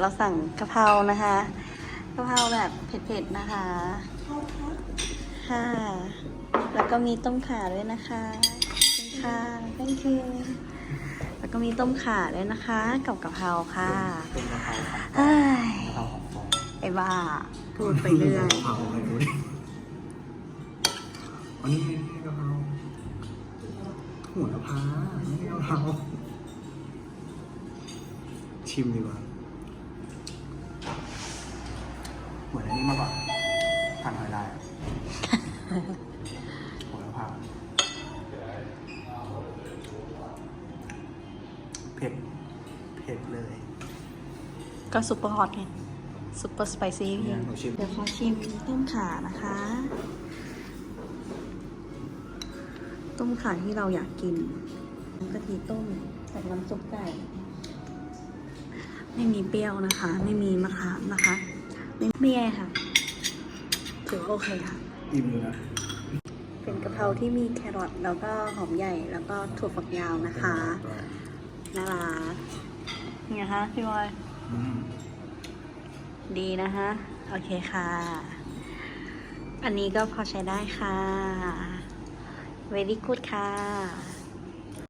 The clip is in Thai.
เราสั่งกะเพรานะคะกะเพราแบบเผ็ดๆนะคะค่ะ แล้วก็มีต้มข่าด้วยนะคะขอบคุณค่ะ thank you แล้วก็มีต้มข่าด้วยนะคะ กับกะเพราค่ะเป็นกะเพราของเอ้ยกะเพราของฟองไอ้บ้าพูดไปเรื่อยกะเพราอะไรดูดิอันนี้ไม่ใช่กะเพราหัวละพาไม่ใช่กะเพราชิมดีกว่า เหมือนอันนี้มากกว่าทานหอยลายอะหัวละพาเผ็ด เผ็ดเลย ก็ซุปเปอร์ฮอตไงซุปเปอร์สไปซี่เนี่ยหนูชิม เดี๋ยวขอชิมต้มข่านะคะ ต้มข่าที่เราอยากกินกะทิต้มจากน้ำซุปไก่ ไม่มีเปรี้ยวนะคะ ไม่มีมะขามนะคะ ไม่ไม่แย่ค่ะ ถือว่าโอเคค่ะ อิ่มเลยนะ เป็นกะเพราที่มีแครอทแล้วก็หอมใหญ่แล้วก็ถั่วฝักยาวนะคะน่ารักไงคะพี่บอยอืมดีนะคะ โอเคค่ะ อันนี้ก็พอใช้ได้ค่ะ very good ค่ะ